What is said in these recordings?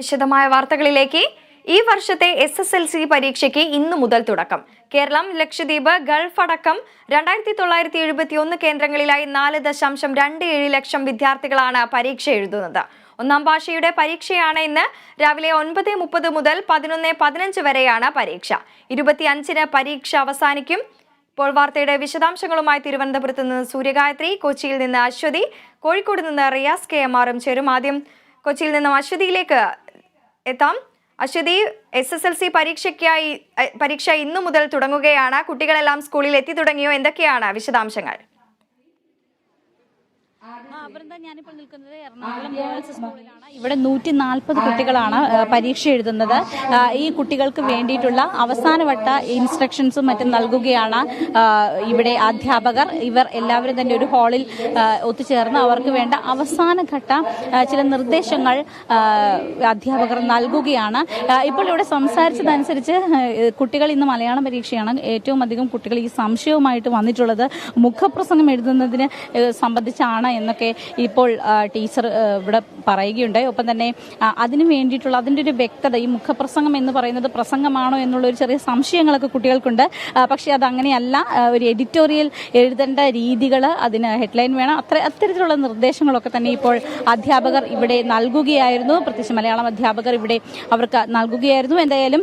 വിശദമായ വാർത്തകളിലേക്ക് ഈ വർഷത്തെ എസ് എസ് എൽ സി പരീക്ഷയ്ക്ക് ഇന്നു മുതൽ തുടക്കം. കേരളം ലക്ഷദ്വീപ് ഗൾഫ് അടക്കം രണ്ടായിരത്തി തൊള്ളായിരത്തി എഴുപത്തി ഒന്ന് കേന്ദ്രങ്ങളിലായി നാല് ദശാംശം രണ്ട് ഏഴ് ലക്ഷം വിദ്യാർത്ഥികളാണ് പരീക്ഷ എഴുതുന്നത്. ഒന്നാം ഭാഷയുടെ പരീക്ഷയാണ് ഇന്ന് രാവിലെ ഒൻപത് മുപ്പത് മുതൽ പതിനൊന്ന് പതിനഞ്ച് വരെയാണ് പരീക്ഷ. ഇരുപത്തിയഞ്ചിന് പരീക്ഷ അവസാനിക്കും. ഇപ്പോൾ വാർത്തയുടെ വിശദാംശങ്ങളുമായി തിരുവനന്തപുരത്ത് നിന്ന് സൂര്യഗായത്രി കൊച്ചിയിൽ നിന്ന് അശ്വതി കോഴിക്കോട് നിന്ന് റിയാസ് കെ എം ആറും ചേരും. ആദ്യം കൊച്ചിയിൽ നിന്നും അശ്വതിയിലേക്ക് എത്താം. Aswathy S S L C പരീക്ഷയ്ക്കായി പരീക്ഷ ഇന്നു മുതൽ തുടങ്ങുകയാണ്. കുട്ടികളെല്ലാം സ്കൂളിൽ എത്തി തുടങ്ങിയോ? എന്തൊക്കെയാണ് വിശദാംശങ്ങൾ? ഞാനിപ്പോൾ നിൽക്കുന്നത് എറണാകുളം ഗേൾസ് സ്കൂളിലാണ്. ഇവിടെ നൂറ്റി നാൽപ്പത് കുട്ടികളാണ് പരീക്ഷ എഴുതുന്നത്. ഈ കുട്ടികൾക്ക് വേണ്ടിയിട്ടുള്ള അവസാനവട്ട ഇൻസ്ട്രക്ഷൻസും മറ്റും നൽകുകയാണ് ഇവിടെ അധ്യാപകർ. ഇവർ എല്ലാവരും തന്നെ ഒരു ഹാളിൽ ഒത്തുചേർന്ന് അവർക്ക് വേണ്ട അവസാനഘട്ട ഘട്ട ചില നിർദ്ദേശങ്ങൾ അധ്യാപകർ നൽകുകയാണ്. ഇപ്പോൾ ഇവിടെ സംസാരിച്ചതനുസരിച്ച് കുട്ടികൾ ഇന്ന് മലയാളം പരീക്ഷയാണ് ഏറ്റവും അധികം കുട്ടികൾ ഈ സംശയവുമായിട്ട് വന്നിട്ടുള്ളത്. മുഖപ്രസംഗം എഴുതുന്നതിന് സംബന്ധിച്ചാണ് എന്നൊക്കെ ഇപ്പോൾ ടീച്ചർ ഇവിടെ പറയുകയുണ്ടായി. ഒപ്പം തന്നെ അതിനു വേണ്ടിയിട്ടുള്ള അതിന്റെ ഒരു വ്യക്തത ഈ മുഖപ്രസംഗം എന്ന് പറയുന്നത് പ്രസംഗമാണോ എന്നുള്ള ഒരു ചെറിയ സംശയങ്ങളൊക്കെ കുട്ടികൾക്കുണ്ട്. പക്ഷേ അത് അങ്ങനെയല്ല. ഒരു എഡിറ്റോറിയൽ എഴുതേണ്ട രീതികൾ അതിന് ഹെഡ്ലൈൻ വേണം. അത്ര അത്തരത്തിലുള്ള നിർദ്ദേശങ്ങളൊക്കെ തന്നെ ഇപ്പോൾ അധ്യാപകർ ഇവിടെ നൽകുകയായിരുന്നു. പ്രത്യേകിച്ച് മലയാളം അധ്യാപകർ ഇവിടെ അവർക്ക് നൽകുകയായിരുന്നു. എന്തായാലും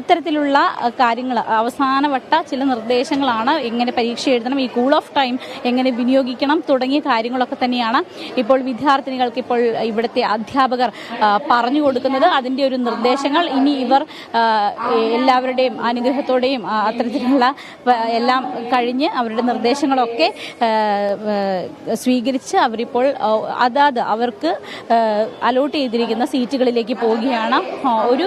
ഇത്തരത്തിലുള്ള കാര്യങ്ങൾ അവസാനവട്ട ചില നിർദ്ദേശങ്ങളാണ് എങ്ങനെ പരീക്ഷ എഴുതണം ഈ കൂൾ ഓഫ് ടൈം എങ്ങനെ വിനിയോഗിക്കണം തുടങ്ങിയ കാര്യങ്ങളൊക്കെ തന്നെയാണ് ഇപ്പോൾ വിദ്യാർത്ഥിനികൾക്ക് ഇപ്പോൾ ഇവിടുത്തെ അധ്യാപകർ പറഞ്ഞു കൊടുക്കുന്നത്. അതിന്റെ ഒരു നിർദ്ദേശങ്ങൾ ഇനി ഇവർ എല്ലാവരുടെയും അനുഗ്രഹത്തോടെയും അത്തരത്തിലുള്ള എല്ലാം കഴിഞ്ഞ് അവരുടെ നിർദ്ദേശങ്ങളൊക്കെ സ്വീകരിച്ച് അവരിപ്പോൾ അതാത് അവർക്ക് അലോട്ട് ചെയ്തിരിക്കുന്ന സീറ്റുകളിലേക്ക് പോവുകയാണ്. ഒരു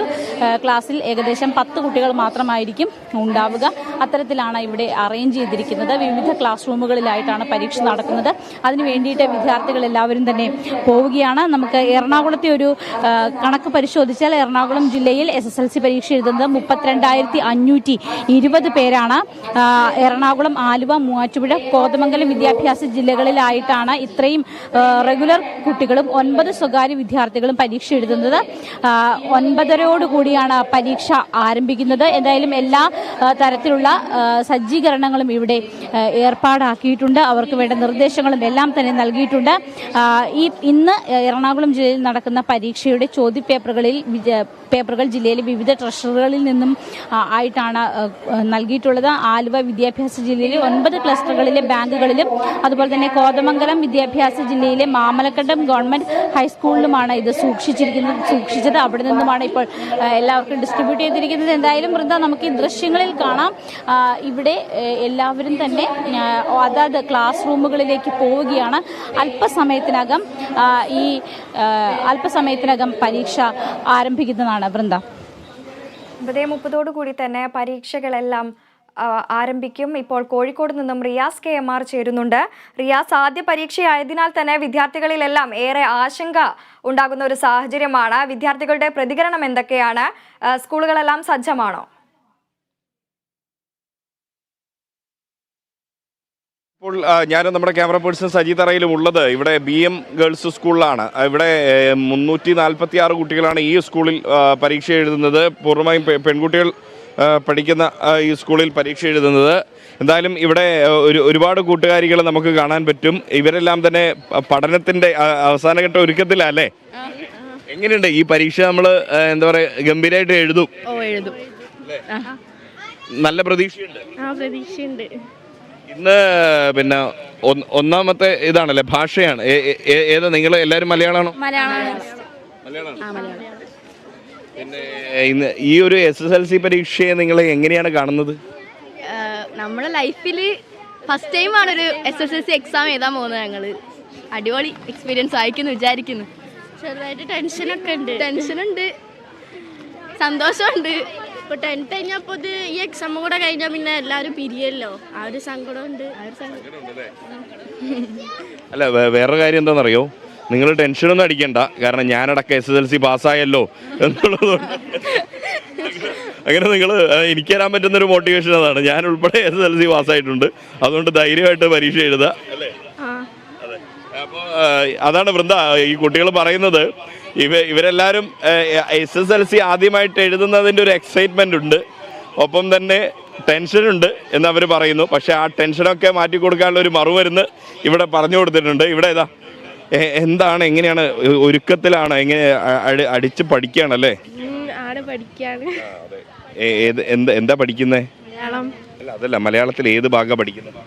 ക്ലാസ്സിൽ ഏകദേശം പത്ത് കുട്ടികൾ മാത്രമായിരിക്കും ഉണ്ടാവുക. അത്തരത്തിലാണ് ഇവിടെ അറേഞ്ച് ചെയ്തിരിക്കുന്നത്. വിവിധ ക്ലാസ് റൂമുകളിലായിട്ടാണ് പരീക്ഷ നടക്കുന്നത്. അതിന് വേണ്ടിയിട്ട് വിദ്യാർത്ഥികൾ എല്ലാവരും തന്നെ പോവുകയാണ്. നമുക്ക് എറണാകുളത്തെ ഒരു കണക്ക് പരിശോധിച്ചാൽ എറണാകുളം ജില്ലയിൽ എസ് എസ് എൽ സി പരീക്ഷ എഴുതുന്നത് മുപ്പത്തിരണ്ടായിരത്തി അഞ്ഞൂറ്റി ഇരുപത് പേരാണ്. എറണാകുളം ആലുവ മൂവാറ്റുപുഴ കോതമംഗലം വിദ്യാഭ്യാസ ജില്ലകളിലായിട്ടാണ് ഇത്രയും റെഗുലർ കുട്ടികളും ഒൻപത് സ്വകാര്യ വിദ്യാർത്ഥികളും പരീക്ഷ എഴുതുന്നത്. ഒൻപതരയോടുകൂടിയാണ് ഒൻപതരയോട് കൂടിയാണ് പരീക്ഷ ആരംഭിക്കുന്നത്. എന്തായാലും എല്ലാ തരത്തിലുള്ള സജ്ജീകരണങ്ങളും ഇവിടെ ഏർപ്പാടാക്കിയിട്ടുണ്ട്. അവർക്ക് വേണ്ട നിർദ്ദേശങ്ങളും എല്ലാം തന്നെ നൽകിയിട്ടുണ്ട്. ആ, ഈ ഇന്ന് എറണാകുളം ജില്ലയിൽ നടക്കുന്ന പരീക്ഷയുടെ ചോദ്യപേപ്പറുകളിൽ പേപ്പറുകൾ ജില്ലയിലെ വിവിധ ട്രഷറുകളിൽ നിന്നും ആയിട്ടാണ് നൽകിയിട്ടുള്ളത്. ആലുവ വിദ്യാഭ്യാസ ജില്ലയിലെ ഒൻപത് ക്ലസ്റ്ററുകളിലെ ബാങ്കുകളിലും അതുപോലെ തന്നെ കോതമംഗലം വിദ്യാഭ്യാസ ജില്ലയിലെ മാമലക്കണ്ടം ഗവൺമെന്റ് ഹൈസ്കൂളിലുമാണ് ഇത് സൂക്ഷിച്ചിരിക്കുന്നത് സൂക്ഷിച്ചത്. അവിടെ നിന്നുമാണ് ഇപ്പോൾ എല്ലാവർക്കും ഡിസ്ട്രിബ്യൂട്ട് ചെയ്തിരിക്കുന്നത്. എന്തായാലും വൃന്ദ നമുക്ക് ഈ ദൃശ്യങ്ങളിൽ കാണാം. ഇവിടെ എല്ലാവരും തന്നെ അതാത് ക്ലാസ് റൂമുകളിലേക്ക് പോവുകയാണ്. അല്പസമയത്തിനകം ഈ അല്പസമയത്തിനകം പരീക്ഷ ആരംഭിക്കുന്നതാണ്. വൃന്ദ. ഒമ്പതേ മുപ്പതോടു കൂടി തന്നെ പരീക്ഷകളെല്ലാം ആരംഭിക്കും. ഇപ്പോൾ കോഴിക്കോട് നിന്നും റിയാസ് കെ. എം. ആർ ചേരുന്നുണ്ട്. റിയാസ് ആദ്യ പരീക്ഷയായതിനാൽ തന്നെ വിദ്യാർത്ഥികളിലെല്ലാം ഏറെ ആശങ്ക ഉണ്ടാകുന്ന ഒരു സാഹചര്യമാണ്. വിദ്യാർത്ഥികളുടെ പ്രതികരണം എന്തൊക്കെയാണ്? സ്കൂളുകളെല്ലാം സജ്ജമാണോ? ഇപ്പോൾ ഞാൻ നമ്മുടെ ക്യാമറ പേഴ്സൺ സജി തറയിലും ഉള്ളത്. ഇവിടെ ബി എം ഗേൾസ് സ്കൂളിലാണ്. ഇവിടെ മുന്നൂറ്റി നാൽപ്പത്തി ആറ് കുട്ടികളാണ് ഈ സ്കൂളിൽ പരീക്ഷ എഴുതുന്നത്. പൂർണമായും പെൺകുട്ടികൾ പഠിക്കുന്ന ഈ സ്കൂളിൽ പരീക്ഷ എഴുതുന്നത്. എന്തായാലും ഇവിടെ ഒരു ഒരുപാട് കൂട്ടുകാരികൾ നമുക്ക് കാണാൻ പറ്റും. ഇവരെല്ലാം തന്നെ പഠനത്തിന്റെ അവസാനഘട്ട ഒരുക്കത്തിലല്ലേ എങ്ങനെയുണ്ട്? ഈ പരീക്ഷ നമ്മൾ എന്താ പറയുക ഗംഭീരമായിട്ട് എഴുതും. നല്ല പ്രതീക്ഷയുണ്ട്. പ്രതീക്ഷയുണ്ട്. ഇന്ന് പിന്നെ ഒന്നാമത്തെ ഇതാണല്ലേ ഭാഷയാണ്. ഏതാ നിങ്ങൾ എല്ലാവരും മലയാളമാണോ. മലയാളമാണ് പിന്നെ ഇന്ന് ഈ ഒരു എസ് എസ് എൽ സി പരീക്ഷയെ നിങ്ങൾ എങ്ങനെയാണ് കാണുന്നത്? നമ്മുടെ ലൈഫിൽ ഫസ്റ്റ് ടൈം ആണ് ഒരു S S L C exam എഴുതാൻ പോകുന്നത് ഞങ്ങൾ അടിപൊളി എക്സ്പീരിയൻസ് ആയിരിക്കുന്നു വിചാരിക്കുന്നു. ചെറുതായിട്ട് ടെൻഷനൊക്കെ ഉണ്ട്. ടെൻഷനുണ്ട് സന്തോഷമുണ്ട്. ഇപ്പൊ ടെൻത്ത് കഴിഞ്ഞപ്പോ ഇത് ഈ എക്സാം കൂടെ കഴിഞ്ഞാൽ പിന്നെ എല്ലാരും പിരിയല്ലോ? ആ ഒരു സങ്കടം ഉണ്ട് ആ ഒരു സങ്കടം. അല്ല വേ- വേറൊരു കാര്യം എന്താണെന്നറിയോ? നിങ്ങൾ ടെൻഷനൊന്നും അടിക്കണ്ട. കാരണം ഞാനടക്കം എസ് എസ് എൽ സി പാസ്സായല്ലോ എന്നുള്ളതുകൊണ്ട്. അങ്ങനെ നിങ്ങൾ എനിക്ക് തരാൻ പറ്റുന്ന ഒരു മോട്ടിവേഷൻ അതാണ്. ഞാൻ ഉൾപ്പെടെ എസ് എസ് എൽ സി പാസ്സായിട്ടുണ്ട്. അതുകൊണ്ട് ധൈര്യമായിട്ട് പരീക്ഷ എഴുതുക. അല്ലേ? അപ്പോൾ അതാണ് വൃന്ദ. ഈ കുട്ടികൾ പറയുന്നത് ഇവ ഇവരെല്ലാവരും എസ് എസ് എൽ സി ആദ്യമായിട്ട് എഴുതുന്നതിന്റെ ഒരു എക്സൈറ്റ്മെന്റ് ഉണ്ട്. ഒപ്പം തന്നെ ടെൻഷനുണ്ട് എന്ന് അവർ പറയുന്നു. പക്ഷേ ആ ടെൻഷനൊക്കെ മാറ്റി കൊടുക്കാനുള്ള ഒരു മറുമരുന്ന് ഇവിടെ പറഞ്ഞു കൊടുത്തിട്ടുണ്ട്. ഇവിടെ ഇതാ എന്താണ് എങ്ങനെയാണ് ഒരുക്കത്തിലാണ് എങ്ങനെ അടിച്ച് പഠിക്കുകയാണല്ലേ? എന്താ മലയാളം. അല്ല അതല്ല മലയാളത്തിൽ ഏത് ഭാഗം പഠിക്കുന്നത്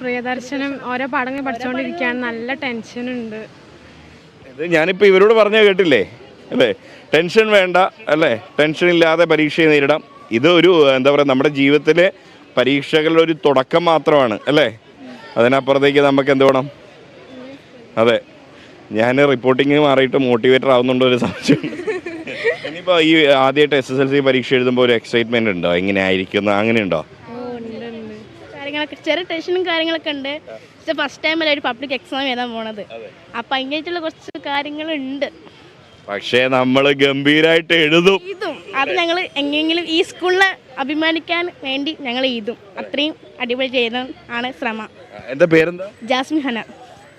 പ്രിയദർശനം ഓരോ പാഠങ്ങൾ പഠിച്ചുകൊണ്ടിരിക്കുകയാണ് നല്ല ടെൻഷൻ ഉണ്ട്. ഇത് ഞാനിപ്പോൾ ഇവരോട് പറഞ്ഞ കേട്ടില്ലേ? അല്ലേ? ടെൻഷൻ വേണ്ട അല്ലേ? ടെൻഷൻ ഇല്ലാതെ പരീക്ഷയെ നേരിടാം. ഇത് ഒരു എന്താ പറയുക നമ്മുടെ ജീവിതത്തിലെ പരീക്ഷകളുടെ ഒരു തുടക്കം മാത്രമാണ് അല്ലേ? അതിനപ്പുറത്തേക്ക് നമുക്ക് എന്ത് വേണം? അതെ. ഞാൻ റിപ്പോർട്ടിങ് മാറിയിട്ട് മോട്ടിവേറ്റർ ആവുന്നുണ്ടോ ഒരു സംശയം. ഇനിയിപ്പോൾ ഈ ആദ്യമായിട്ട് എസ് എസ് എൽ സി പരീക്ഷ എഴുതുമ്പോൾ ഒരു എക്സൈറ്റ്മെന്റ് ഉണ്ടോ? എങ്ങനെ ആയിരിക്കുന്നു ഉണ്ട് ഉണ്ട് കാര്യങ്ങളൊക്കെ ചെറിയ ടെൻഷനും കാര്യങ്ങളൊക്കെ ഉണ്ട്. പക്ഷെ ഫസ്റ്റ് ടൈമല്ല ഒരു പബ്ലിക് എക്സാം എഴുതാൻ പോണത്. അപ്പൊ അതിനായിട്ടുള്ള കുറച്ച് കാര്യങ്ങളുണ്ട്. പക്ഷേ നമ്മൾ ഗംഭീരായിട്ട് എഴുതും. ഇതും അത് ഞങ്ങൾ എങ്ങനെയെങ്കിലും ഈ സ്കൂളിനെ അഭിമാനിക്കാൻ വേണ്ടി ഞങ്ങൾ എഴുതും. അത്രയും അടിപൊളി ചെയ്യുന്ന ആണ് ശ്രമം. എന്താ പേരെന്താ? ജാസ്മിൻ ഹന.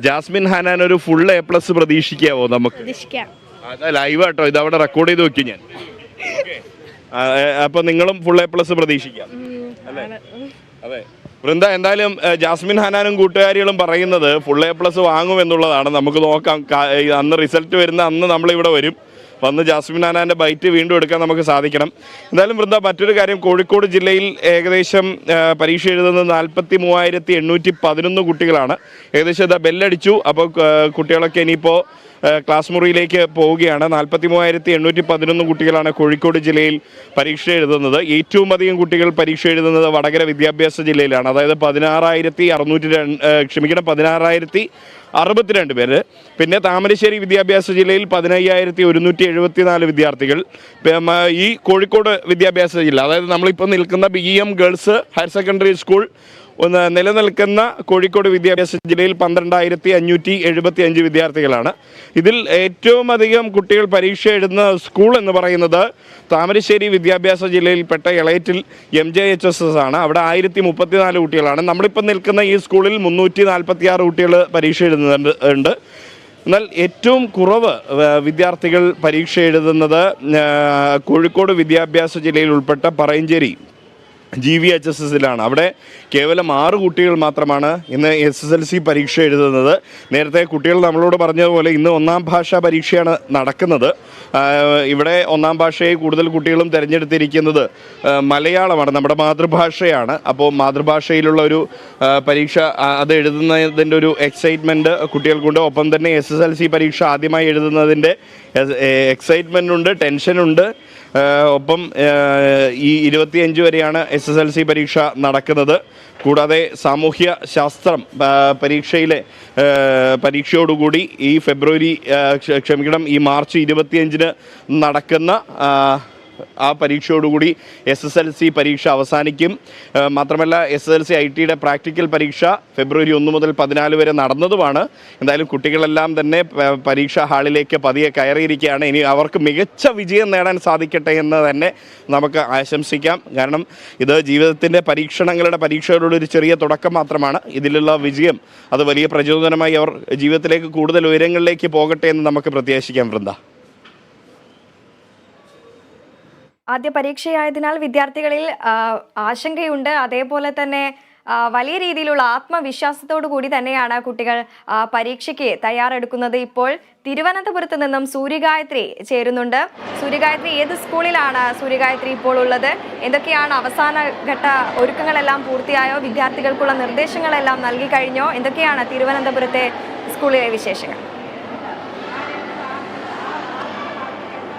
ജാസ്മിൻ ഹനാൻ ഒരു ഫുൾ എ പ്ലസ് പ്രതീക്ഷിക്കാവോ നമുക്ക്? പ്രതീക്ഷിക്കാം. അതാ ലൈവ് ആട്ടോ. ഇത് അവിടെ റെക്കോർഡ് ചെയ്ത് വെക്കും ഞാൻ. അപ്പൊ നിങ്ങളും ഫുൾ എ പ്ലസ് പ്രതീക്ഷിക്കാം. അല്ലേ? അതെ. വൃന്ദ എന്തായാലും ജാസ്മിൻ ഹനാനും കൂട്ടുകാരികളും പറയുന്നത് ഫുൾ എ പ്ലസ് വാങ്ങും എന്നുള്ളതാണ്. നമുക്ക് നോക്കാം അന്ന് റിസൾട്ട് വരുന്ന അന്ന് നമ്മളിവിടെ വരും. വന്ന് ജാസ്മിൻ ഹനാന്റെ ബൈറ്റ് വീണ്ടും എടുക്കാൻ നമുക്ക് സാധിക്കണം. എന്തായാലും വൃന്ദ മറ്റൊരു കാര്യം കോഴിക്കോട് ജില്ലയിൽ ഏകദേശം പരീക്ഷ എഴുതുന്നത് നാൽപ്പത്തി മൂവായിരത്തി എണ്ണൂറ്റി പതിനൊന്ന് കുട്ടികളാണ്. ഏകദേശം ഇതാ ബെല്ലടിച്ചു അപ്പോൾ കുട്ടികളൊക്കെ ഇനിയിപ്പോൾ ക്ലാസ് മുറിയിലേക്ക് പോവുകയാണ്. നാൽപ്പത്തി മൂവായിരത്തി എണ്ണൂറ്റി പതിനൊന്ന് കുട്ടികളാണ് കോഴിക്കോട് ജില്ലയിൽ പരീക്ഷ എഴുതുന്നത്. ഏറ്റവും അധികം കുട്ടികൾ പരീക്ഷ എഴുതുന്നത് വടകര വിദ്യാഭ്യാസ ജില്ലയിലാണ്. അതായത് പതിനാറായിരത്തി അറുന്നൂറ്റി രണ്ട് ക്ഷമിക്കണം പതിനാറായിരത്തി അറുപത്തിരണ്ട് പേര്. പിന്നെ താമരശ്ശേരി വിദ്യാഭ്യാസ ജില്ലയിൽ പതിനയ്യായിരത്തി ഒരുന്നൂറ്റി എഴുപത്തിനാല് വിദ്യാർത്ഥികൾ ഈ കോഴിക്കോട് വിദ്യാഭ്യാസ ജില്ല അതായത് നമ്മളിപ്പോൾ നിൽക്കുന്ന B M girls higher secondary school ഒന്ന് നിലനിൽക്കുന്ന കോഴിക്കോട് വിദ്യാഭ്യാസ ജില്ലയിൽ പന്ത്രണ്ടായിരത്തി അഞ്ഞൂറ്റി എഴുപത്തി അഞ്ച് വിദ്യാർത്ഥികളാണ്. ഇതിൽ ഏറ്റവും അധികം കുട്ടികൾ പരീക്ഷ എഴുതുന്ന സ്കൂൾ എന്ന് പറയുന്നത് താമരശ്ശേരി വിദ്യാഭ്യാസ ജില്ലയിൽപ്പെട്ട എളയറ്റിൽ M J H S S ആണ്. അവിടെ ആയിരത്തി മുപ്പത്തിനാല് കുട്ടികളാണ്. നമ്മളിപ്പോൾ നിൽക്കുന്ന ഈ സ്കൂളിൽ മുന്നൂറ്റി നാൽപ്പത്തി ആറ് കുട്ടികൾ പരീക്ഷ എഴുതുന്നുണ്ട് ഉണ്ട്. എന്നാൽ ഏറ്റവും കുറവ് വിദ്യാർത്ഥികൾ പരീക്ഷ എഴുതുന്നത് കോഴിക്കോട് വിദ്യാഭ്യാസ ജില്ലയിൽ ഉൾപ്പെട്ട Parayancheri G V H S എസിലാണ് അവിടെ കേവലം ആറ് കുട്ടികൾ മാത്രമാണ് ഇന്ന് എസ് എസ് എൽ സി പരീക്ഷ എഴുതുന്നത്. നേരത്തെ കുട്ടികൾ നമ്മളോട് പറഞ്ഞതുപോലെ ഇന്ന് ഒന്നാം ഭാഷാ പരീക്ഷയാണ് നടക്കുന്നത്. ഇവിടെ ഒന്നാം ഭാഷയെ കൂടുതൽ കുട്ടികളും തിരഞ്ഞെടുത്തിരിക്കുന്നത് മലയാളമാണ് നമ്മുടെ മാതൃഭാഷയാണ്. അപ്പോൾ മാതൃഭാഷയിലുള്ള ഒരു പരീക്ഷ അത് എഴുതുന്നതിന്റെ ഒരു എക്സൈറ്റ്മെന്റ് കുട്ടികൾക്കുണ്ട്. ഒപ്പം തന്നെ എസ് എസ് എൽ സി പരീക്ഷ ആദ്യമായി എഴുതുന്നതിന്റെ എക്സൈറ്റ്മെന്റ് ഉണ്ട് ടെൻഷനുണ്ട് ഒപ്പം ഈ ഇരുപത്തിയഞ്ച് വരെയാണ് എസ് എസ് എൽ സി പരീക്ഷ നടക്കുന്നത്. കൂടാതെ സാമൂഹ്യ ശാസ്ത്രം പരീക്ഷയിലെ പരീക്ഷയോടുകൂടി ഈ ഫെബ്രുവരി ക്ഷമിക്കണം ഈ മാർച്ച് ഇരുപത്തിയഞ്ചിന് നടക്കുന്ന ആ, പരീക്ഷയോടുകൂടി എസ് എസ് എൽ സി പരീക്ഷ അവസാനിക്കും. മാത്രമല്ല S S L C I ടിയുടെ പ്രാക്ടിക്കൽ പരീക്ഷ ഫെബ്രുവരി ഒന്ന് മുതൽ പതിനാല് വരെ നടന്നതുമാണ്. എന്തായാലും കുട്ടികളെല്ലാം തന്നെ പരീക്ഷാ ഹാളിലേക്ക് പതിയെ കയറിയിരിക്കുകയാണ്. ഇനി അവർക്ക് മികച്ച വിജയം നേടാൻ സാധിക്കട്ടെ എന്ന് തന്നെ നമുക്ക് ആശംസിക്കാം. കാരണം ഇത് ജീവിതത്തിന്റെ പരീക്ഷണങ്ങളുടെ പരീക്ഷകളോടൊരു ചെറിയ തുടക്കം മാത്രമാണ്. ഇതിലുള്ള വിജയം അത് വലിയ പ്രചോദനമായി അവർ ജീവിതത്തിലേക്ക് കൂടുതൽ ഉയരങ്ങളിലേക്ക് പോകട്ടെ എന്ന് നമുക്ക് പ്രത്യാശിക്കാം വൃന്ദ. ആദ്യ പരീക്ഷയായതിനാൽ വിദ്യാർത്ഥികളിൽ ആശങ്കയുണ്ട്. അതേപോലെ തന്നെ വലിയ രീതിയിലുള്ള ആത്മവിശ്വാസത്തോടു കൂടി തന്നെയാണ് കുട്ടികൾ പരീക്ഷയ്ക്ക് തയ്യാറെടുക്കുന്നത്. ഇപ്പോൾ തിരുവനന്തപുരത്ത് നിന്നും സൂര്യഗായത്രി ചേരുന്നുണ്ട്. സൂര്യഗായത്രി ഏത് സ്കൂളിലാണ് സൂര്യഗായത്രി ഇപ്പോൾ ഉള്ളത്? എന്തൊക്കെയാണ് അവസാന ഘട്ട ഒരുക്കങ്ങളെല്ലാം പൂർത്തിയായോ? വിദ്യാർത്ഥികൾക്കുള്ള നിർദ്ദേശങ്ങളെല്ലാം നൽകി കഴിഞ്ഞോ? എന്തൊക്കെയാണ് തിരുവനന്തപുരത്തെ സ്കൂളിലെ വിശേഷങ്ങൾ?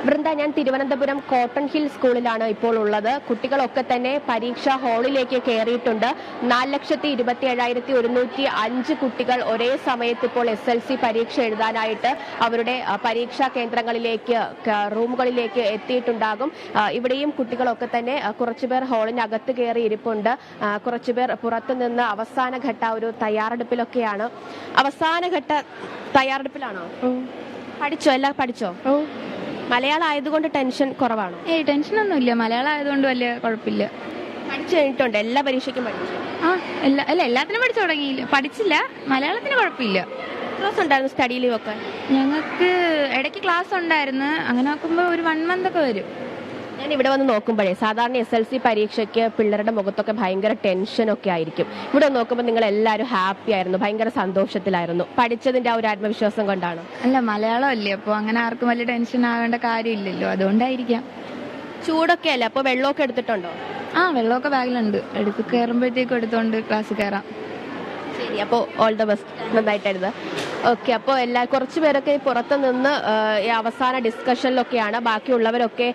വൃന്ദ ഞാൻ തിരുവനന്തപുരം കോട്ടൺ ഹിൽ സ്കൂളിലാണ് ഇപ്പോൾ ഉള്ളത്. കുട്ടികളൊക്കെ തന്നെ പരീക്ഷാ ഹാളിലേക്ക് കയറിയിട്ടുണ്ട്. നാല് ലക്ഷത്തി ഇരുപത്തി ഏഴായിരത്തി ഒരുന്നൂറ്റി അഞ്ച് കുട്ടികൾ ഒരേ സമയത്ത് ഇപ്പോൾ എസ് എൽ സി പരീക്ഷ എഴുതാനായിട്ട് അവരുടെ പരീക്ഷാ കേന്ദ്രങ്ങളിലേക്ക് റൂമുകളിലേക്ക് എത്തിയിട്ടുണ്ടാകും. ഇവിടെയും കുട്ടികളൊക്കെ തന്നെ കുറച്ചുപേർ ഹാളിനകത്ത് കയറി ഇരിപ്പുണ്ട് കുറച്ചുപേർ പുറത്തു നിന്ന് അവസാന ഘട്ട ഒരു തയ്യാറെടുപ്പിലൊക്കെയാണ്. അവസാന ഘട്ട തയ്യാറെടുപ്പിലാണോ? പഠിച്ചോ? എല്ലാം പഠിച്ചോ? മലയാളം ആയതുകൊണ്ട് ടെൻഷൻ കുറവാണോ? ഏയ് ടെൻഷനൊന്നുമില്ല. മലയാളം ആയതുകൊണ്ട് വലിയ കുഴപ്പമില്ല. പഠിച്ചു കഴിഞ്ഞിട്ടുണ്ട്. എല്ലാ പരീക്ഷയ്ക്കും പഠിച്ചു. ആ എല്ലാ അല്ല എല്ലാത്തിനും പഠിച്ചു തുടങ്ങിയില്ല. പഠിച്ചില്ല. മലയാളത്തിന് കുഴപ്പമില്ല. ക്ലാസ് ഉണ്ടായിരുന്നു സ്റ്റഡി ലീവ് ഒക്കെ ഞങ്ങൾക്ക് ഇടയ്ക്ക് ക്ലാസ് ഉണ്ടായിരുന്നു. അങ്ങനെ നോക്കുമ്പോൾ ഒരു വൺ മന്ത് ഒക്കെ വരും. ഞാൻ ഇവിടെ വന്ന് നോക്കുമ്പോഴേ സാധാരണ എസ് എൽ സി പരീക്ഷയ്ക്ക് പിള്ളേരുടെ മുഖത്തൊക്കെ ഭയങ്കര ടെൻഷനൊക്കെ ആയിരിക്കും. ഇവിടെ നോക്കുമ്പോൾ നിങ്ങൾ എല്ലാവരും ഹാപ്പി ആയിരുന്നു ഭയങ്കര സന്തോഷത്തിലായിരുന്നു. പഠിച്ചതിന്റെ ആ ഒരു ആത്മവിശ്വാസം കൊണ്ടാണ്? അല്ല മലയാളം അല്ലേ? അപ്പോൾ അങ്ങനെ ആർക്കും വലിയ ടെൻഷൻ ആവേണ്ട കാര്യമില്ലല്ലോ അതുകൊണ്ടായിരിക്കാം. ചൂടൊക്കെ അല്ലേ? അപ്പോൾ വെള്ളമൊക്കെ എടുത്തിട്ടുണ്ടോ? ആ വെള്ളമൊക്കെ ബാഗിലുണ്ട്. എടുത്ത് കയറുമ്പോഴത്തേക്കും എടുത്തോണ്ട് ക്ലാസ് കയറാം ശരി അപ്പോൾ ഓൾ ദ ബെസ്റ്റ് നന്നായിട്ടായിരുന്നു. ഓക്കെ അപ്പോൾ എല്ലാ കുറച്ച് പേരൊക്കെ പുറത്ത് നിന്ന് ഈ അവസാന ഡിസ്കഷനിലൊക്കെയാണ് ബാക്കിയുള്ളവരൊക്കെ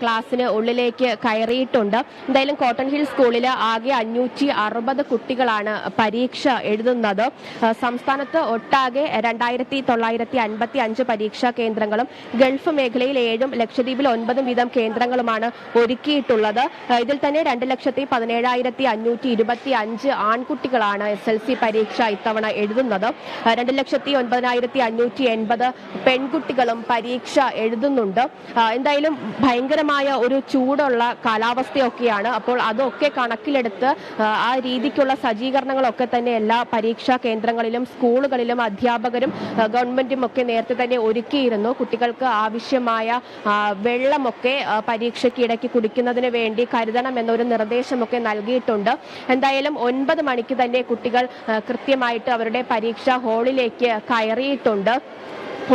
ക്ലാസ്സിന് ഉള്ളിലേക്ക് കയറിയിട്ടുണ്ട്. എന്തായാലും കോട്ടൺ ഹിൽ സ്കൂളിൽ ആകെ അഞ്ഞൂറ്റി അറുപത് കുട്ടികളാണ് പരീക്ഷ എഴുതുന്നത്. സംസ്ഥാനത്ത് ഒട്ടാകെ രണ്ടായിരത്തി തൊള്ളായിരത്തി അൻപത്തി അഞ്ച് പരീക്ഷാ കേന്ദ്രങ്ങളും ഗൾഫ് മേഖലയിൽ ഏഴും ലക്ഷദ്വീപിൽ ഒൻപതും വീതം കേന്ദ്രങ്ങളുമാണ് ഒരുക്കിയിട്ടുള്ളത്. ഇതിൽ തന്നെ രണ്ട് ലക്ഷത്തി പതിനേഴായിരത്തി അഞ്ഞൂറ്റി ഇരുപത്തി അഞ്ച് ആൺകുട്ടികളാണ് എസ് എൽ സി പരീക്ഷ ഇത്തവണ എഴുതുന്നത്. രണ്ട് ലക്ഷത്തി ഒൻപതിനായിരത്തി അഞ്ഞൂറ്റി എൺപത് പെൺകുട്ടികളും പരീക്ഷ എഴുതുന്നുണ്ട്. എന്തായാലും ഭയങ്കരമായ ഒരു ചൂടുള്ള കാലാവസ്ഥയൊക്കെയാണ്. അപ്പോൾ അതൊക്കെ കണക്കിലെടുത്ത് ആ, രീതിക്കുള്ള സജ്ജീകരണങ്ങളൊക്കെ തന്നെ എല്ലാ പരീക്ഷാ കേന്ദ്രങ്ങളിലും സ്കൂളുകളിലും അധ്യാപകരും ഗവൺമെന്റും ഒക്കെ നേരത്തെ തന്നെ ഒരുക്കിയിരുന്നു. കുട്ടികൾക്ക് ആവശ്യമായ വെള്ളമൊക്കെ പരീക്ഷയ്ക്ക് ഇടയ്ക്ക് കുടിക്കുന്നതിന് വേണ്ടി കരുതണം എന്നൊരു നിർദ്ദേശമൊക്കെ നൽകിയിട്ടുണ്ട്. എന്തായാലും ഒൻപത് മണിക്ക് തന്നെ കുട്ടികൾ കൃത്യമായിട്ട് അവരുടെ പരീക്ഷാ ഹാളിലേക്ക് കയറിയിട്ടുണ്ട്.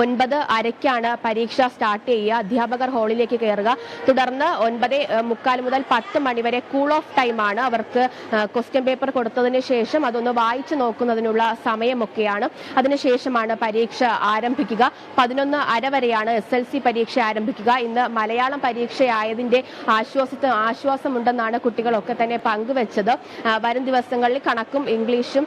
ഒൻപത് അരയ്ക്കാണ് പരീക്ഷ സ്റ്റാർട്ട് ചെയ്യുക. അധ്യാപകർ ഹാളിലേക്ക് കയറുക. തുടർന്ന് ഒൻപത് മുക്കാൽ മുതൽ പത്ത് മണിവരെ കൂൾ ഓഫ് ടൈമാണ് അവർക്ക് ക്വസ്റ്റ്യൻ പേപ്പർ കൊടുത്തതിന് ശേഷം അതൊന്ന് വായിച്ചു നോക്കുന്നതിനുള്ള സമയമൊക്കെയാണ്. അതിനുശേഷമാണ് പരീക്ഷ ആരംഭിക്കുക. പതിനൊന്ന് അര വരെയാണ് എസ് എൽ സി പരീക്ഷ ആരംഭിക്കുക. ഇന്ന് മലയാളം പരീക്ഷയായതിന്റെ ആശ്വാസത്തിന് ആശ്വാസമുണ്ടെന്നാണ് കുട്ടികളൊക്കെ തന്നെ പങ്കുവച്ചത്. വരും ദിവസങ്ങളിൽ കണക്കും ഇംഗ്ലീഷും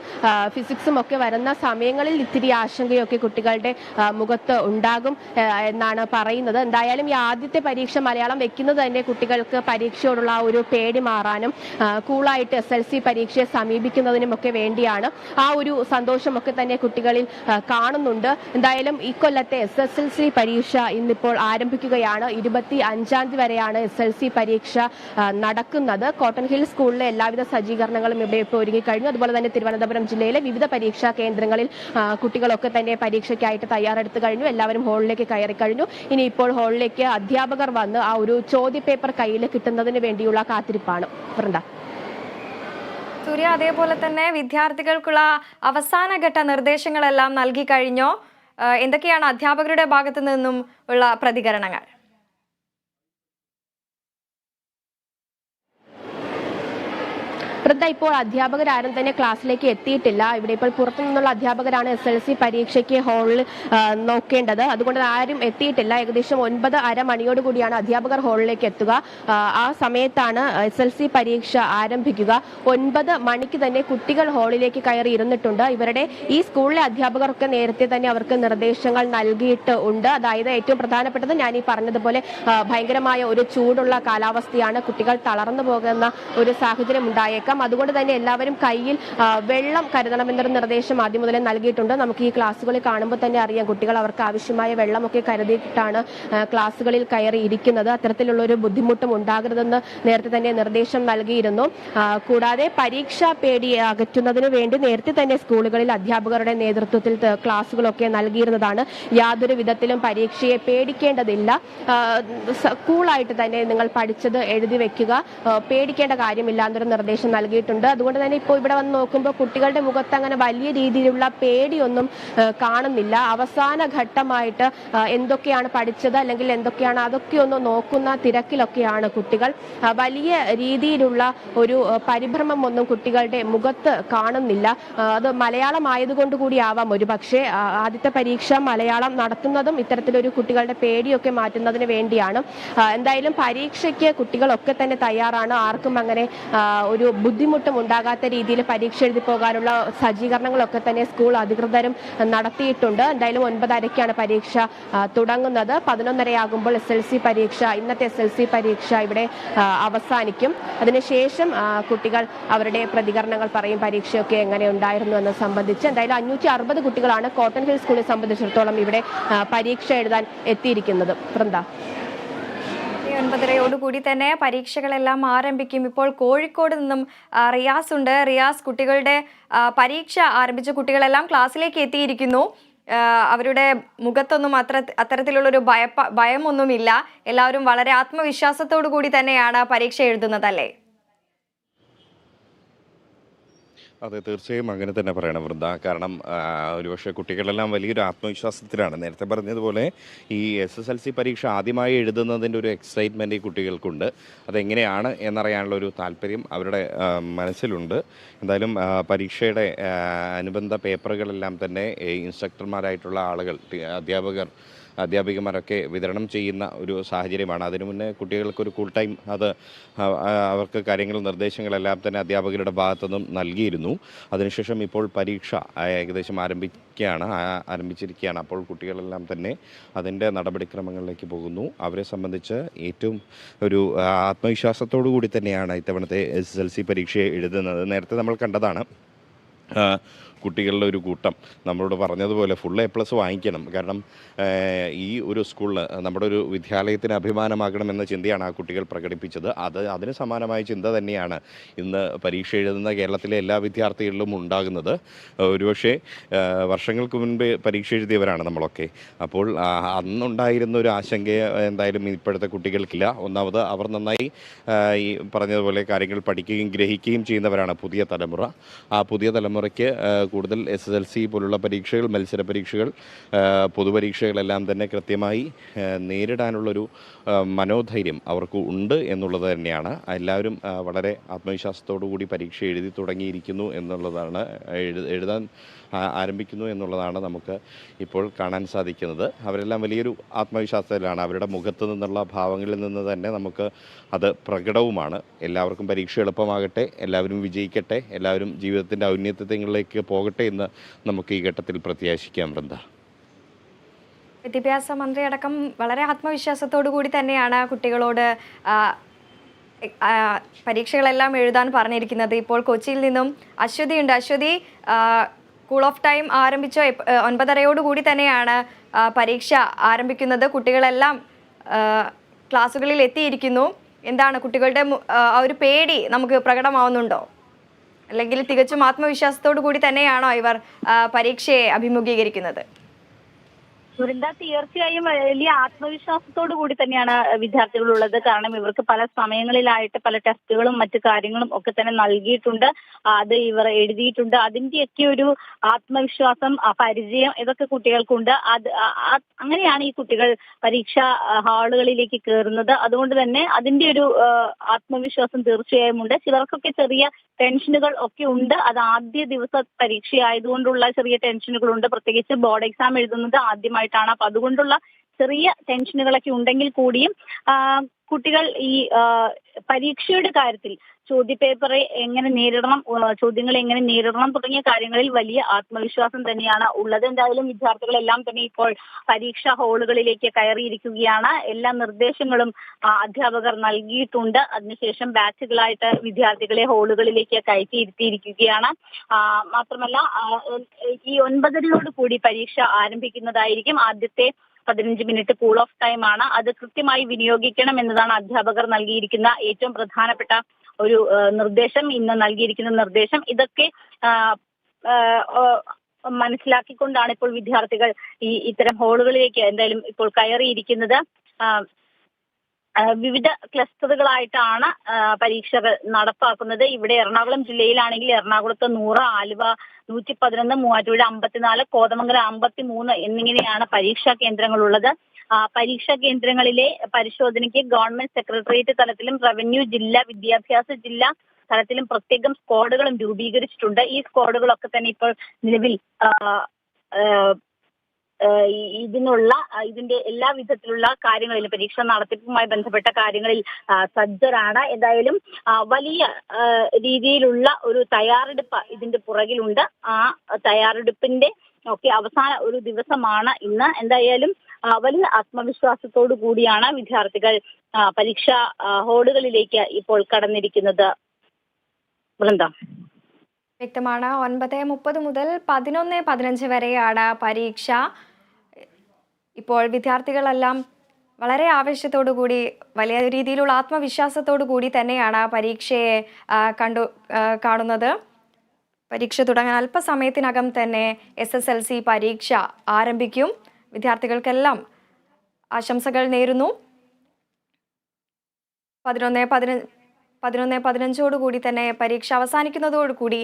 ഫിസിക്സും ഒക്കെ വരുന്ന സമയങ്ങളിൽ ഇത്തിരി ആശങ്കയൊക്കെ കുട്ടികളുടെ ആ, മുഖത്ത് ഉണ്ടാകും എന്നാണ് പറയുന്നത്. എന്തായാലും ഈ ആദ്യത്തെ പരീക്ഷ മലയാളം വെക്കുന്നത് തന്നെ കുട്ടികൾക്ക് പരീക്ഷയോടുള്ള ആ ഒരു പേടി മാറാനും കൂളായിട്ട് എസ് എൽ സി പരീക്ഷയെ സമീപിക്കുന്നതിനും ഒക്കെ വേണ്ടിയാണ് ആ ഒരു സന്തോഷമൊക്കെ തന്നെ കുട്ടികളിൽ കാണുന്നുണ്ട്. എന്തായാലും ഈ കൊല്ലത്തെ എസ് എസ് എൽ സി പരീക്ഷ ഇന്നിപ്പോൾ ആരംഭിക്കുകയാണ്. ഇരുപത്തി അഞ്ചാം തീയതി വരെയാണ് എസ് എൽ സി പരീക്ഷ നടക്കുന്നത്. കോട്ടൺ ഹിൽ സ്കൂളിലെ എല്ലാവിധ സജ്ജീകരണങ്ങളും ഇവിടെ ഇപ്പോൾ ഒരുങ്ങിക്കഴിഞ്ഞു. അതുപോലെ തന്നെ തിരുവനന്തപുരം ജില്ലയിലെ വിവിധ പരീക്ഷാ കേന്ദ്രങ്ങളിൽ കുട്ടികളൊക്കെ തന്നെ പരീക്ഷയ്ക്കായിട്ട് തയ്യാറെടുത്ത് കഴിഞ്ഞു എല്ലാവരും ഹാളിലേക്ക് കയറി കഴിഞ്ഞു. ഇനി ഇപ്പോൾ ഹാളിലേക്ക് അധ്യാപകർ വന്ന് ആ ഒരു ചോദ്യപേപ്പർ കയ്യിൽ കിട്ടുന്നതിന് വേണ്ടിയുള്ള കാത്തിരിപ്പാണ്. വൃന്ദ. സൂര്യ അതേപോലെ തന്നെ വിദ്യാർത്ഥികൾക്കുള്ള അവസാനഘട്ട നിർദ്ദേശങ്ങളെല്ലാം നൽകി കഴിഞ്ഞോ? എന്തൊക്കെയാണ് അധ്യാപകരുടെ ഭാഗത്തു നിന്നും ഉള്ള പ്രതികരണങ്ങൾ? വൃദ്ധ ഇപ്പോൾ അധ്യാപകരാരും തന്നെ ക്ലാസ്സിലേക്ക് എത്തിയിട്ടില്ല? ഇവിടെ ഇപ്പോൾ പുറത്തു നിന്നുള്ള അധ്യാപകരാണ് എസ് എൽ സി പരീക്ഷയ്ക്ക് ഹാളിൽ നോക്കേണ്ടത്. അതുകൊണ്ട് ആരും എത്തിയിട്ടില്ല. ഏകദേശം ഒൻപത് അര മണിയോട് കൂടിയാണ് അധ്യാപകർ ഹാളിലേക്ക് എത്തുക. ആ സമയത്താണ് എസ് എൽ സി പരീക്ഷ ആരംഭിക്കുക. ഒൻപത് മണിക്ക് തന്നെ കുട്ടികൾ ഹാളിലേക്ക് കയറി ഇരുന്നിട്ടുണ്ട്. ഇവരുടെ ഈ സ്കൂളിലെ അധ്യാപകർക്ക് നേരത്തെ തന്നെ അവർക്ക് നിർദ്ദേശങ്ങൾ നൽകിയിട്ട് ഉണ്ട്. അതായത് ഏറ്റവും പ്രധാനപ്പെട്ടത് ഞാൻ ഈ പറഞ്ഞതുപോലെ ഭയങ്കരമായ ഒരു ചൂടുള്ള കാലാവസ്ഥയാണ് കുട്ടികൾ തളർന്നു പോകുന്ന ഒരു സാഹചര്യം ഉണ്ടായേക്കാം. അതുകൊണ്ട് തന്നെ എല്ലാവരും കയ്യിൽ വെള്ളം കരുതണമെന്നൊരു നിർദ്ദേശം ആദ്യം മുതലേ നൽകിയിട്ടുണ്ട്. നമുക്ക് ഈ ക്ലാസ്സുകളിൽ കാണുമ്പോൾ തന്നെ അറിയാം കുട്ടികൾ അവർക്ക് ആവശ്യമായ വെള്ളമൊക്കെ കരുതിയിട്ടാണ് ക്ലാസ്സുകളിൽ കയറി ഇരിക്കുന്നത്. അത്തരത്തിലുള്ള ഒരു ബുദ്ധിമുട്ടും ഉണ്ടാകരുതെന്ന് നേരത്തെ തന്നെ നിർദ്ദേശം നൽകിയിരുന്നു. കൂടാതെ പരീക്ഷ പേടി അകറ്റുന്നതിന് വേണ്ടി നേരത്തെ തന്നെ സ്കൂളുകളിൽ അധ്യാപകരുടെ നേതൃത്വത്തിൽ ക്ലാസ്സുകളൊക്കെ നൽകിയിരുന്നതാണ്. യാതൊരു വിധത്തിലും പരീക്ഷയെ പേടിക്കേണ്ടതില്ല. സ്കൂളായിട്ട് തന്നെ നിങ്ങൾ പഠിച്ചത് എഴുതി വെക്കുക. പേടിക്കേണ്ട കാര്യമില്ല എന്നൊരു നിർദ്ദേശം നൽകിയിട്ടുണ്ട് അതുകൊണ്ട് തന്നെ ഇപ്പോൾ ഇവിടെ വന്ന് നോക്കുമ്പോൾ കുട്ടികളുടെ മുഖത്ത് അങ്ങനെ വലിയ രീതിയിലുള്ള പേടിയൊന്നും കാണുന്നില്ല. അവസാന ഘട്ടമായിട്ട് എന്തൊക്കെയാണ് പഠിച്ചത് അല്ലെങ്കിൽ എന്തൊക്കെയാണ് അതൊക്കെ ഒന്ന് നോക്കുന്ന തിരക്കിലൊക്കെയാണ് കുട്ടികൾ. വലിയ രീതിയിലുള്ള ഒരു പരിഭ്രമം ഒന്നും കുട്ടികളുടെ മുഖത്ത് കാണുന്നില്ല. അത് മലയാളം ആയതുകൊണ്ട് കൂടിയാവാം ഒരു പക്ഷേ. ആദ്യത്തെ പരീക്ഷ മലയാളം നടത്തുന്നതും ഇത്തരത്തിലൊരു കുട്ടികളുടെ പേടിയൊക്കെ മാറ്റുന്നതിന് വേണ്ടിയാണ്. എന്തായാലും പരീക്ഷയ്ക്ക് കുട്ടികളൊക്കെ തന്നെ തയ്യാറാണ്. ആർക്കും അങ്ങനെ ഒരു ബുദ്ധിമുട്ടും ഉണ്ടാകാത്ത രീതിയിൽ പരീക്ഷ എഴുതി പോകാനുള്ള സജ്ജീകരണങ്ങളൊക്കെ തന്നെ സ്കൂൾ അധികൃതരും നടത്തിയിട്ടുണ്ട്. എന്തായാലും ഒൻപതരയ്ക്കാണ് പരീക്ഷ തുടങ്ങുന്നത്. പതിനൊന്നരയാകുമ്പോൾ എസ് എൽ സി പരീക്ഷ ഇന്നത്തെ എസ് എൽ സി പരീക്ഷ ഇവിടെ അവസാനിക്കും. അതിനുശേഷം കുട്ടികൾ അവരുടെ പ്രതികരണങ്ങൾ പറയും പരീക്ഷയൊക്കെ എങ്ങനെ ഉണ്ടായിരുന്നു എന്ന് സംബന്ധിച്ച്. എന്തായാലും അഞ്ഞൂറ്റി അറുപത് കുട്ടികളാണ് കോട്ടൺ ഹിൽ സ്കൂളിനെ സംബന്ധിച്ചിടത്തോളം ഇവിടെ പരീക്ഷ എഴുതാൻ എത്തിയിരിക്കുന്നത്. വൃന്ദ. ഒൻപതരയോടുകൂടി തന്നെ പരീക്ഷകളെല്ലാം ആരംഭിക്കും. ഇപ്പോൾ കോഴിക്കോട് നിന്നും റിയാസ് ഉണ്ട്. റിയാസ് കുട്ടികളുടെ പരീക്ഷ ആരംഭിച്ച കുട്ടികളെല്ലാം ക്ലാസ്സിലേക്ക് എത്തിയിരിക്കുന്നു. അവരുടെ മുഖത്തൊന്നും അത്ര അത്തരത്തിലുള്ളൊരു ഭയപ്പ ഭയമൊന്നുമില്ല. എല്ലാവരും വളരെ ആത്മവിശ്വാസത്തോടു കൂടി തന്നെയാണ് പരീക്ഷ എഴുതുന്നതല്ലേ അതെ തീർച്ചയായും അങ്ങനെ തന്നെ പറയണം വൃന്ദ. കാരണം ഒരുപക്ഷെ കുട്ടികളെല്ലാം വലിയൊരു ആത്മവിശ്വാസത്തിലാണ്. നേരത്തെ പറഞ്ഞതുപോലെ ഈ എസ് എസ് എൽ സി പരീക്ഷ ആദ്യമായി എഴുതുന്നതിന്റെ ഒരു എക്സൈറ്റ്മെന്റ് ഈ കുട്ടികൾക്കുണ്ട്. അതെങ്ങനെയാണ് എന്നറിയാനുള്ള ഒരു താല്പര്യം അവരുടെ മനസ്സിലുണ്ട്. എന്തായാലും പരീക്ഷയുടെ അനുബന്ധ പേപ്പറുകളെല്ലാം തന്നെ ഇൻസ്ട്രക്ടർമാരായിട്ടുള്ള ആളുകൾ അധ്യാപകർ അധ്യാപികമാരൊക്കെ വിതരണം ചെയ്യുന്ന ഒരു സാഹചര്യമാണ്. അതിനു മുന്നേ കുട്ടികൾക്കൊരു കൂൾ ടൈം അത് അവർക്ക് കാര്യങ്ങൾ നിർദ്ദേശങ്ങളെല്ലാം തന്നെ അധ്യാപകരുടെ ഭാഗത്തുനിന്നും നൽകിയിരുന്നു. അതിനുശേഷം ഇപ്പോൾ പരീക്ഷ ഏകദേശം ആരംഭിക്കുകയാണ് ആരംഭിച്ചിരിക്കുകയാണ്. അപ്പോൾ കുട്ടികളെല്ലാം തന്നെ അതിന്റെ നടപടിക്രമങ്ങളിലേക്ക് പോകുന്നു. അവരെ സംബന്ധിച്ച് ഏറ്റവും ഒരു ആത്മവിശ്വാസത്തോടു കൂടി തന്നെയാണ് ഇത്തവണത്തെ എസ് എസ് എൽ സി പരീക്ഷയെ എഴുതുന്നത്. നേരത്തെ നമ്മൾ കണ്ടതാണ് കുട്ടികളുടെ ഒരു കൂട്ടം നമ്മളോട് പറഞ്ഞതുപോലെ ഫുൾ എ പ്ലസ് വാങ്ങിക്കണം. കാരണം ഈ ഒരു സ്കൂളിൽ നമ്മുടെ ഒരു വിദ്യാലയത്തിന് അഭിമാനമാകണമെന്ന ചിന്തയാണ് ആ കുട്ടികൾ പ്രകടിപ്പിച്ചത്. അത് അതിന് സമാനമായ ചിന്ത തന്നെയാണ് ഇന്ന് പരീക്ഷ എഴുതുന്ന കേരളത്തിലെ എല്ലാ വിദ്യാർത്ഥികളിലും ഉണ്ടാകുന്നത്. ഒരുപക്ഷെ വർഷങ്ങൾക്ക് മുൻപ് പരീക്ഷ എഴുതിയവരാണ് നമ്മളൊക്കെ. അപ്പോൾ അന്നുണ്ടായിരുന്ന ഒരു ആശങ്ക എന്തായാലും ഇപ്പോഴത്തെ കുട്ടികൾക്കില്ല. ഒന്നാമത് അവർ നന്നായി ഈ പറഞ്ഞതുപോലെ കാര്യങ്ങൾ പഠിക്കുകയും ഗ്രഹിക്കുകയും ചെയ്യുന്നവരാണ് പുതിയ തലമുറ. ആ പുതിയ തലമുറയ്ക്ക് കൂടുതൽ എസ് എസ് എൽ സി പോലുള്ള പരീക്ഷകൾ മത്സര പരീക്ഷകൾ പൊതുപരീക്ഷകളെല്ലാം തന്നെ കൃത്യമായി നേരിടാനുള്ളൊരു മനോധൈര്യം അവർക്ക് ഉണ്ട് എന്നുള്ളത് തന്നെയാണ്. എല്ലാവരും വളരെ കൂടി പരീക്ഷ എഴുതി തുടങ്ങിയിരിക്കുന്നു എന്നുള്ളതാണ് എഴു എഴുതാൻ ആരംഭിക്കുന്നു എന്നുള്ളതാണ് നമുക്ക് ഇപ്പോൾ കാണാൻ സാധിക്കുന്നത്. അവരെല്ലാം വലിയൊരു ആത്മവിശ്വാസത്തിലാണ്. അവരുടെ മുഖത്ത് നിന്നുള്ള ഭാവങ്ങളിൽ നിന്ന് തന്നെ നമുക്ക് അത് പ്രകടവുമാണ്. എല്ലാവർക്കും പരീക്ഷ എളുപ്പമാകട്ടെ എല്ലാവരും വിജയിക്കട്ടെ എല്ലാവരും ജീവിതത്തിന്റെ ഔന്നത്യങ്ങളിലേക്ക് പോകട്ടെ എന്ന് നമുക്ക് ഈ ഘട്ടത്തിൽ പ്രത്യാശിക്കാം വൃന്ദ. വിദ്യാഭ്യാസ മന്ത്രി അടക്കം വളരെ ആത്മവിശ്വാസത്തോടു കൂടി തന്നെയാണ് കുട്ടികളോട് പരീക്ഷകളെല്ലാം എഴുതാൻ പറഞ്ഞിരിക്കുന്നത്. ഇപ്പോൾ കൊച്ചിയിൽ നിന്നും അശ്വതി ഉണ്ട്. അശ്വതി സ്കൂൾ ഓഫ് ടൈം ആരംഭിച്ച ഒൻപതരയോട് കൂടി തന്നെയാണ് പരീക്ഷ ആരംഭിക്കുന്നത്. കുട്ടികളെല്ലാം ക്ലാസ്സുകളിൽ എത്തിയിരിക്കുന്നു. എന്താണ് കുട്ടികളുടെ ആ ഒരു പേടി നമുക്ക് പ്രകടമാവുന്നുണ്ടോ? അല്ലെങ്കിൽ തികച്ചും ആത്മവിശ്വാസത്തോടു കൂടി തന്നെയാണോ ഇവർ പരീക്ഷയെ അഭിമുഖീകരിക്കുന്നത്? വൃന്ദ തീർച്ചയായും വലിയ ആത്മവിശ്വാസത്തോടു കൂടി തന്നെയാണ് വിദ്യാർത്ഥികളുള്ളത്. കാരണം ഇവർക്ക് പല സമയങ്ങളിലായിട്ട് പല ടെസ്റ്റുകളും മറ്റു കാര്യങ്ങളും ഒക്കെ തന്നെ നൽകിയിട്ടുണ്ട്. അത് ഇവർ എഴുതിയിട്ടുണ്ട്. അതിന്റെയൊക്കെ ഒരു ആത്മവിശ്വാസം പരിചയം ഇതൊക്കെ കുട്ടികൾക്കുണ്ട്. അത് അങ്ങനെയാണ് ഈ കുട്ടികൾ പരീക്ഷാ ഹാളുകളിലേക്ക് കയറുന്നത്. അതുകൊണ്ട് തന്നെ അതിന്റെ ഒരു ആത്മവിശ്വാസം തീർച്ചയായും ഉണ്ട്. ചിലർക്കൊക്കെ ചെറിയ ടെൻഷനുകൾ ഒക്കെ ഉണ്ട്. അത് ആദ്യ ദിവസ പരീക്ഷ ആയതുകൊണ്ടുള്ള ചെറിയ ടെൻഷനുകളുണ്ട്. പ്രത്യേകിച്ച് ബോർഡ് എക്സാം എഴുതുന്നത് ആദ്യമായിട്ടാണ് അപ്പൊ അതുകൊണ്ടുള്ള ചെറിയ ടെൻഷനുകളൊക്കെ ഉണ്ടെങ്കിൽ കൂടിയും കുട്ടികൾ ഈ പരീക്ഷയുടെ കാര്യത്തിൽ ചോദ്യപേപ്പറെ എങ്ങനെ നേരിടണം ചോദ്യങ്ങൾ എങ്ങനെ നേരിടണം തുടങ്ങിയ കാര്യങ്ങളിൽ വലിയ ആത്മവിശ്വാസം തന്നെയാണ് ഉള്ളത്. എന്തായാലും വിദ്യാർത്ഥികളെല്ലാം തന്നെ ഇപ്പോൾ പരീക്ഷാ ഹാളുകളിലേക്ക് കയറിയിരിക്കുകയാണ്. എല്ലാ നിർദ്ദേശങ്ങളും അധ്യാപകർ നൽകിയിട്ടുണ്ട്. അതിനുശേഷം ബാച്ചുകളായിട്ട് വിദ്യാർത്ഥികളെ ഹാളുകളിലേക്ക് കയറ്റിയിരുത്തിയിരിക്കുകയാണ് മാത്രമല്ല ഈ ഒൻപതരയോട് കൂടി പരീക്ഷ ആരംഭിക്കുന്നതായിരിക്കും ആദ്യത്തെ പതിനഞ്ച് മിനിറ്റ് കൂൾ ഓഫ് ടൈം ആണ്. അത് കൃത്യമായി വിനിയോഗിക്കണം എന്നതാണ് അധ്യാപകർ നൽകിയിരിക്കുന്ന ഏറ്റവും പ്രധാനപ്പെട്ട ഒരു നിർദ്ദേശം ഇന്ന് നൽകിയിരിക്കുന്ന നിർദ്ദേശം. ഇതൊക്കെ മനസ്സിലാക്കിക്കൊണ്ടാണ് ഇപ്പോൾ വിദ്യാർത്ഥികൾ ഈ ഇത്തരം ഹോളുകളിലേക്ക് എന്തായാലും ഇപ്പോൾ കയറിയിരിക്കുന്നത്. വിവിധ ക്ലസ്റ്ററുകളായിട്ടാണ് പരീക്ഷകൾ നടപ്പാക്കുന്നത്. ഇവിടെ എറണാകുളം ജില്ലയിലാണെങ്കിൽ എറണാകുളത്ത് നൂറ് ആലുവ നൂറ്റി പതിനൊന്ന് മൂവാറ്റുപുഴ അമ്പത്തിനാല് കോതമംഗലം അമ്പത്തി മൂന്ന് എന്നിങ്ങനെയാണ് പരീക്ഷാ കേന്ദ്രങ്ങളുള്ളത്. പരീക്ഷാ കേന്ദ്രങ്ങളിലെ പരിശോധനയ്ക്ക് ഗവൺമെന്റ് സെക്രട്ടേറിയറ്റ് തലത്തിലും റവന്യൂ ജില്ലാ വിദ്യാഭ്യാസ ജില്ലാ തലത്തിലും പ്രത്യേകം സ്ക്വാഡുകളും രൂപീകരിച്ചിട്ടുണ്ട്. ഈ സ്ക്വാഡുകളൊക്കെ തന്നെ ഇപ്പോൾ നിലവിൽ ഇതിനുള്ള ഇതിന്റെ എല്ലാ വിധത്തിലുള്ള കാര്യങ്ങളിലും പരീക്ഷ നടത്തിപ്പുമായി ബന്ധപ്പെട്ട കാര്യങ്ങളിൽ സജ്ജരാണ്. എന്തായാലും വലിയ രീതിയിലുള്ള ഒരു തയ്യാറെടുപ്പ് ഇതിന്റെ പുറകിലുണ്ട്. ആ തയ്യാറെടുപ്പിന്റെ ഒക്കെ അവസാന ഒരു ദിവസമാണ് ഇന്ന്. എന്തായാലും വലിയ ആത്മവിശ്വാസത്തോടു കൂടിയാണ് വിദ്യാർത്ഥികൾ പരീക്ഷാ ഹോളുകളിലേക്ക് ഇപ്പോൾ കടന്നിരിക്കുന്നത്. വൃന്ദ. വ്യക്തമാണ്. ഒൻപത് മുപ്പത് മുതൽ പതിനൊന്ന് പതിനഞ്ച് വരെയാണ് പരീക്ഷ. ഇപ്പോൾ വിദ്യാർത്ഥികളെല്ലാം വളരെ ആവേശത്തോടു കൂടി വലിയ രീതിയിലുള്ള ആത്മവിശ്വാസത്തോടു കൂടി തന്നെയാണ് പരീക്ഷയെ കണ്ടു കാണുന്നത്. പരീക്ഷ തുടങ്ങാൻ അല്പസമയത്തിനകം തന്നെ എസ് എസ് എൽ സി പരീക്ഷ ആരംഭിക്കും. വിദ്യാർത്ഥികൾക്കെല്ലാം ആശംസകൾ നേരുന്നു. പതിനൊന്ന് പതിന പതിനൊന്ന് പതിനഞ്ചോടുകൂടി തന്നെ പരീക്ഷ അവസാനിക്കുന്നതോടുകൂടി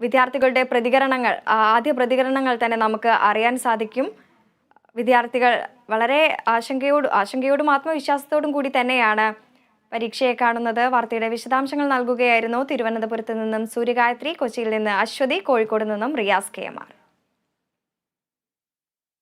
വിദ്യാർത്ഥികളുടെ പ്രതികരണങ്ങൾ ആദ്യ പ്രതികരണങ്ങൾ തന്നെ നമുക്ക് അറിയാൻ സാധിക്കും. വിദ്യാർത്ഥികൾ വളരെ ആശങ്കയോട് ആശങ്കയോടും ആത്മവിശ്വാസത്തോടും കൂടി തന്നെയാണ് പരീക്ഷയെ കാണുന്നത്. വാർത്തയുടെ വിശദാംശങ്ങൾ നൽകുകയായിരുന്നു തിരുവനന്തപുരത്ത് നിന്നും സൂര്യഗായത്രി കൊച്ചിയിൽ നിന്ന് അശ്വതി കോഴിക്കോട് നിന്നും റിയാസ് കെ എം ആർ.